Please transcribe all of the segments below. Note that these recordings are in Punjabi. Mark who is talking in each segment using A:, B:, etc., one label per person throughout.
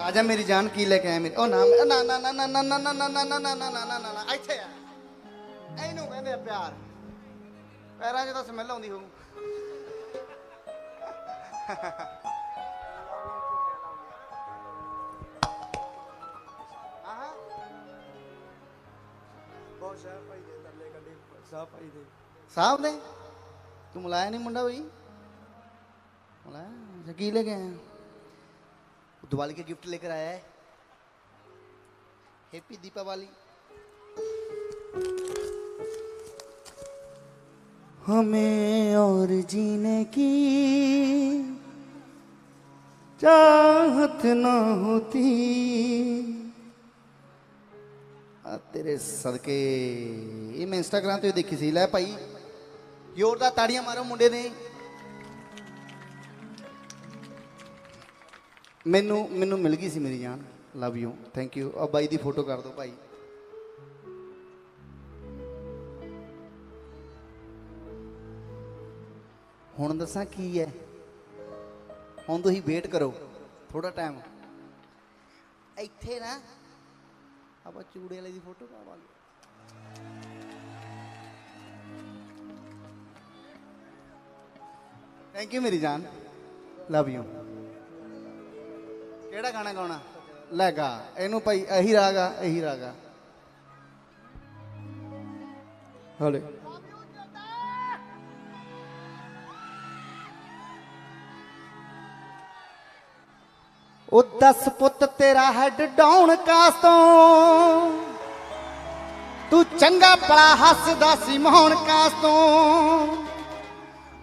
A: ਆ ਜਾ ਮੇਰੀ ਜਾਨ ਕੀ ਲੈ ਕੇ ਆਇਆ ਮੇਰੀ ਉਹ ਨਾ ਨਾ ਨਾ ਨਾ ਨਾ ਨਾ ਨਾ ਨਾ ਨਾ ਨਾ ਨਾ ਨਾ ਨਾ ਨਾ ਨਾ ਨਾ ਇੱਥੇ ਆ ਇਹਨੂੰ ਕਹਿੰਦੇ ਆ ਪਿਆਰ ਪੈਰਾਂ 'ਚ ਤਾਂ ਸਮੈਲ ਆਉਂਦੀ ਹੋਊ ਆਹਾ
B: ਬਹੁਤ ਸ਼ਾਹ ਭਾਈ ਦੇ ਤਰਲੇ ਕੱਢੇ ਸਾਹ ਭਾਈ ਦੇ
A: ਸਾਹਿਬ ਨੇ ਤੂੰ ਮਲਾਇਆ ਨਹੀਂ ਮੁੰਡਾ ਬਈ ਮਲਾਇਆ ਕੀ ਲੈ ਕੇ ਆਇਆ दिवाली के गिफ्ट लेकर आया है हैप्पी दीपावली हमें और जीने की चाहत न होती ਆ ਤੇਰੇ ਸਦਕੇ ਇਹ ਮੈਂ ਇੰਸਟਾਗ੍ਰਾਮ ਤੇ ਦੇਖੀ ਸੀ ਲੈ ਭਾਈ ਜ਼ੋਰਦਾਰ ਤਾੜੀਆਂ ਮਾਰੋ ਮੁੰਡੇ ਨੇ ਮੈਨੂੰ ਮੈਨੂੰ ਮਿਲ ਗਈ ਸੀ ਮੇਰੀ ਜਾਨ। ਲਵ ਯੂ ਥੈਂਕ ਯੂ ਆ ਬਾਈ ਦੀ ਫੋਟੋ ਕਰ ਦਿਓ ਭਾਈ। ਹੁਣ ਦੱਸਾਂ ਕੀ ਹੈ? ਹੁਣ ਤੁਸੀਂ ਵੇਟ ਕਰੋ। ਥੋੜਾ ਟਾਈਮ ਇੱਥੇ ਨਾ, ਆਪਾਂ ਚੂੜੇ ਵਾਲੇ ਦੀ ਫੋਟੋ ਪਾਵਾਂਗੇ ਥੈਂਕ ਯੂ ਮੇਰੀ ਜਾਨ। ਲਵ ਯੂ ਕਿਹੜਾ ਗਾਣਾ ਗਾਉਣਾ? ਲੈ ਗਾ, ਇਹਨੂੰ ਭਾਈ ਇਹੀ ਰਾਗ ਆ, ਇਹੀ ਰਾਗ ਆ।
B: ਹਲੇ।
A: ਉਹ ਦਸ ਪੁੱਤ ਤੇਰਾ ਹੈਡ ਡਾਊਨ ਕਾਸ ਤੋਂ ਤੂੰ ਚੰਗਾ ਬੜਾ ਹੱਸਦਾ ਸੀ ਮੋਹਨ ਕਾਸ ਤੋਂ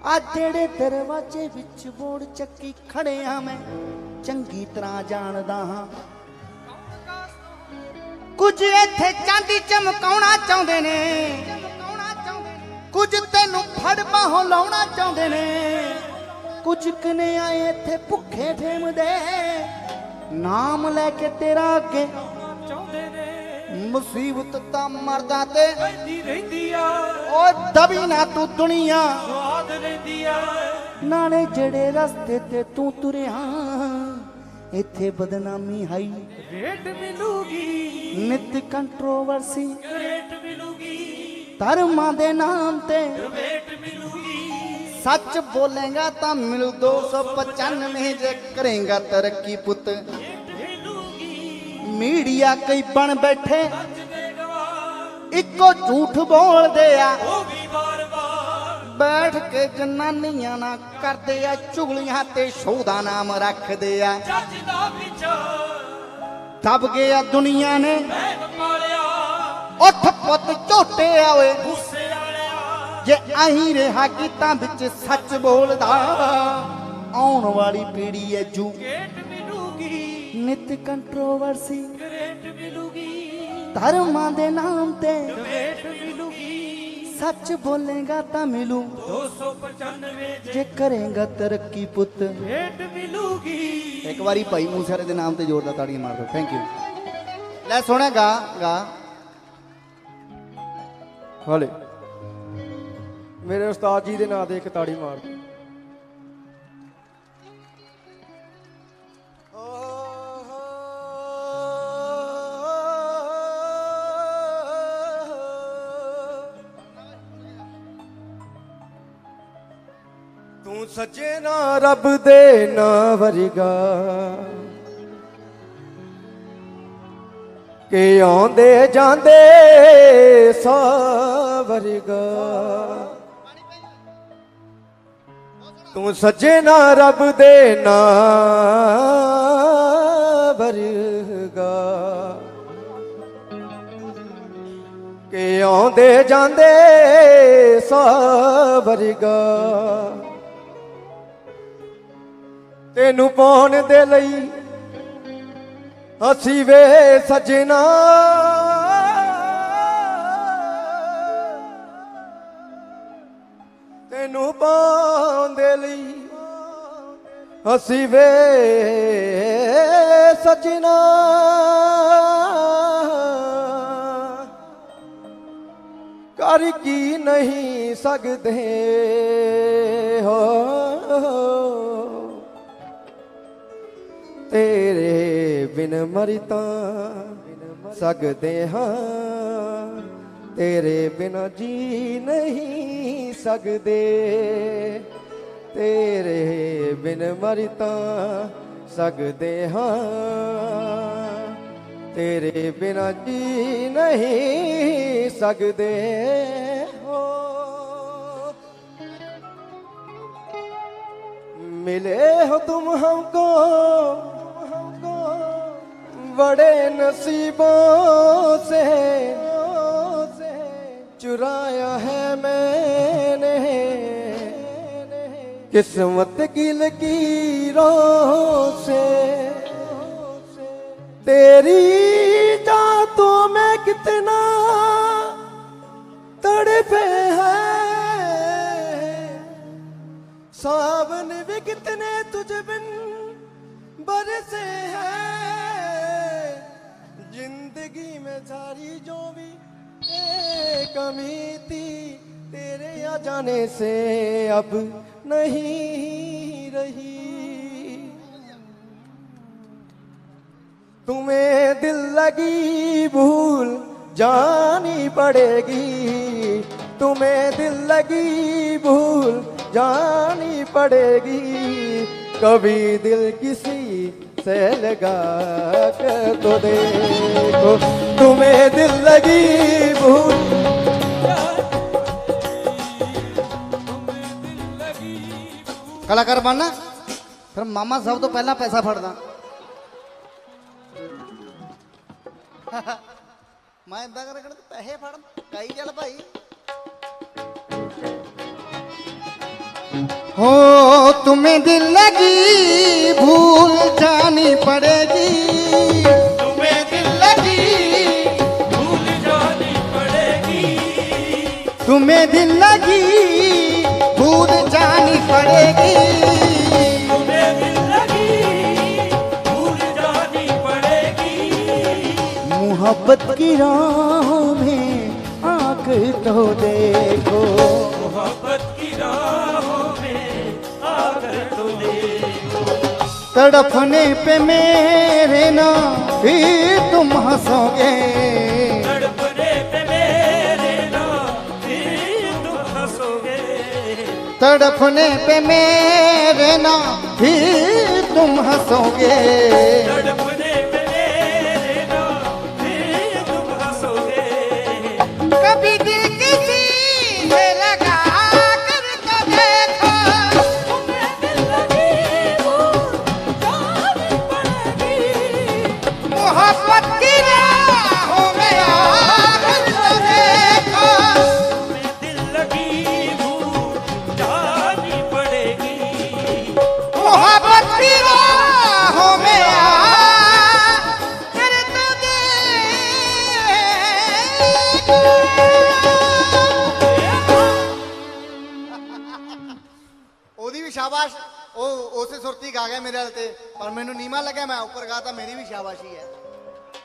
A: ਆ ਜਿਹੜੇ ਦਰਵਾਜ਼ੇ ਵਿੱਚ ਬੋੜ ਚੱਕੀ ਖੜਿਆ ਮੈਂ ਚੰਗੀ ਤਰ੍ਹਾਂ ਜਾਣਦਾ ਹਾਂ। ਕੁਝ ਇੱਥੇ ਚਾਂਦੀ ਚਮਕਾਉਣਾ ਚਾਹੁੰਦੇ ਨੇ। ਕੁਝ ਤੈਨੂੰ ਫੜ ਬਾਹੋਂ ਲਾਉਣਾ ਚਾਹੁੰਦੇ ਨੇ। ਕੁਝ ਕਨੇ ਆਏ ਇੱਥੇ ਭੁੱਖੇ ਫੇਮਦੇ ਨਾਮ ਲੈ ਕੇ ਤੇਰਾ ਅੱਗੇ ਮੁਸੀਬਤ ਤਾਂ ਮਰਦਾ ਤੇ।
B: ਪੈਂਦੀ ਰਹਿੰਦੀ ਆ
A: ਓ ਦਬੀ ਨਾ ਤੂੰ ਦੁਨੀਆ।
B: ਸਵਾਦ ਰਹਿੰਦੀ ਆ
A: ਨਾਲੇ ਜਿਹੜੇ ਰਸਤੇ ਤੇ ਤੂੰ ਤੁਰਿਆ। ਇੱਥੇ ਬਦਨਾਮੀ ਹਾਈ
B: ਰੇਟ ਮਿਲੂਗੀ।
A: ਨਿਤ ਕੰਟਰੋਵਰਸੀ
B: ਰੇਟ ਮਿਲੂਗੀ।
A: ਧਰਮਾਂ ਦੇ ਨਾਮ ਤੇ।
B: ਰੇਟ ਮਿਲੂਗੀ।
A: ਸੱਚ ਬੋਲੇਗਾ ਤਾਂ ਮਿਲੂ 295 ਜੇ ਕਰੇਗਾ ਤਰੱਕੀ ਪੁੱਤ। ਮੀਡੀਆ ਕਈ ਬਣ ਬੈਠੇ। ਇੱਕੋ ਝੂਠ ਬੋਲਦੇ ਆ।
B: ਉਹ ਵੀ ਵਾਰ-ਵਾਰ
A: ਬੈਠ ਕੇ ਜਨਾਨੀਆਂ ਨਾਲ ਕਰਦੇ ਆ ਚੁਗਲੀਆਂ ਤੇ ਸ਼ੋਅ ਦਾ ਨਾਮ ਰੱਖਦੇ ਆ।
B: ਜੱਜ ਦਾ ਵਿਚਾਰ
A: ਦਬ ਗਿਆ ਦੁਨੀਆ ਨੇ। ਉੱਠ ਪੁੱਤ ਝੋਟੇ ਆ ਓਏ
B: ਗੁੱਸੇ ਵਾਲਿਆ।
A: ਜੇ ਅਹੀਂ ਰਿਹਾ ਵਿੱਚ ਸੱਚ ਬੋਲਦਾ ਆਉਣ ਵਾਲੀ ਪੀੜ੍ਹੀ ਐ ਜੂ।
B: ਰੇਟ ਮਿਲੂਗੀ।
A: ਨਿਤ ਕੰਟਰੋਵਰਸੀ
B: ਰੇਟ ਮਿਲੂਗੀ।
A: ਧਰਮਾਂ ਦੇ ਨਾਮ ਤੇ।
B: ਰੇਟ ਮਿਲੂਗੀ
A: ਸੱਚ ਬੋਲੇਗਾ ਤਾਂ ਮਿਲੂ।
B: 295
A: ਜੇ ਕਰੇਗਾ ਤਰੱਕੀ ਪੁੱਤ।
B: ਰੇਟ ਮਿਲੂਗੀ।
A: ਇੱਕ ਵਾਰੀ ਭਾਈ ਮੂਸੇਵਾਲੇ ਦੇ ਨਾਮ ਤੇ ਜ਼ੋਰਦਾਰ ਤਾੜੀਆਂ ਮਾਰ ਦਿਓ ਥੈਂਕ ਯੂ ਲੈ ਸੋਹਣਾ ਗਾ ਗਾ।
B: ਹਲੇ। ਮੇਰੇ ਉਸਤਾਦ ਜੀ ਦੇ ਨਾਂ ਤੇ ਇੱਕ ਤਾੜੀ ਮਾਰ ਦਿਓ। ਸੱਜੇ ਨਾ ਰੱਬ ਦੇ ਨਾ ਵਰਗਾ। ਕਿ ਆਉਂਦੇ ਜਾਂਦੇ ਸਵਰਗਾ ਤੂੰ ਸੱਜੇ ਨਾ ਰੱਬ ਦੇ ਨਾ ਵਰਗਾ। ਕਿ ਆਉਂਦੇ ਜਾਂਦੇ ਸਵਰਗਾ ਤੈਨੂੰ ਪਾਉਣ ਦੇ ਲਈ ਅਸੀਂ ਵੇ ਸਜਣਾ। ਤੈਨੂੰ ਪਾਉਣ ਦੇ ਲਈ ਅਸੀਂ ਵੇ ਸਜਣਾ। ਕਰ ਕੀ ਨਹੀਂ ਸਕਦੇ ਹੋ? ਤੇਰੇ ਬਿਨ ਮਰਤਾ ਸਕਦੇ ਹਾਂ। ਤੇਰੇ ਬਿਨਾ ਜੀ ਨਹੀਂ ਸਕਦੇ ਤੇਰੇ ਬਿਨ ਮਰਤਾ ਸਕਦੇ ਹਾਂ। ਤੇਰੇ ਬਿਨਾ ਜੀ ਨਹੀਂ ਸਕਦੇ ਹੋ। ਮਿਲੇ ਹੋ ਤੁਮ ਹਮਕੋ बड़े नसीबों से चुराया है मैंने। किस्मत की लकीरों से तेरी जातों में कितना तड़पे हैं। सावन भी कितने तुझ बिन बरसे हैं। ज़िंदगी में सारी जो भी एक कमी थी तेरे आ जाने से अब नहीं रही। तुम्हें दिल लगी भूल जानी पड़ेगी। तुम्हें दिल लगी भूल जानी पड़ेगी। कभी दिल किसी से लगा कर तो देखो तुम्हें दिल लगी भूल
A: ਕਲਾਕਾਰ ਬਣਨਾ ਫਿਰ ਮਾਮਾ ਸਭ ਤੋਂ ਪਹਿਲਾਂ ਪੈਸਾ ਫੜਦਾ ਮੈਂ ਇੰਦਾ ਕਰ ਕਰ ਪੈਸੇ ਫੜ ਕਾਈ ਚੱਲ ਭਾਈ हो, तुम्हें दिल लगी भूल जानी पड़ेगी। तुम्हें दिल लगी
C: भूल जानी पड़ेगी।
A: तुम्हें दिल लगी भूल जानी पड़ेगी।
C: भूल जानी पड़ेगी।
A: मोहब्बत की राहों में आँख तो देखो तड़पने पे मेरे ना फिर तुम हंसोगे
C: तड़पने पे मेरे नाम फिर तुम हंसोगे
A: तड़पने पे मेरे ना फिर तुम हंसोगे ਉਸੇ ਸੁਰਤੀ ਗਾ ਗਿਆ ਮੇਰੇ ਵਾਲ ਤੇ, ਪਰ ਮੈਨੂੰ ਨੀਮਾ ਲੱਗਿਆ ਮੈਂ ਉੱਪਰ ਗਾ ਤਾਂ ਮੇਰੀ ਵੀ ਸ਼ਾਬਾਸ਼ੀ ਹੈ।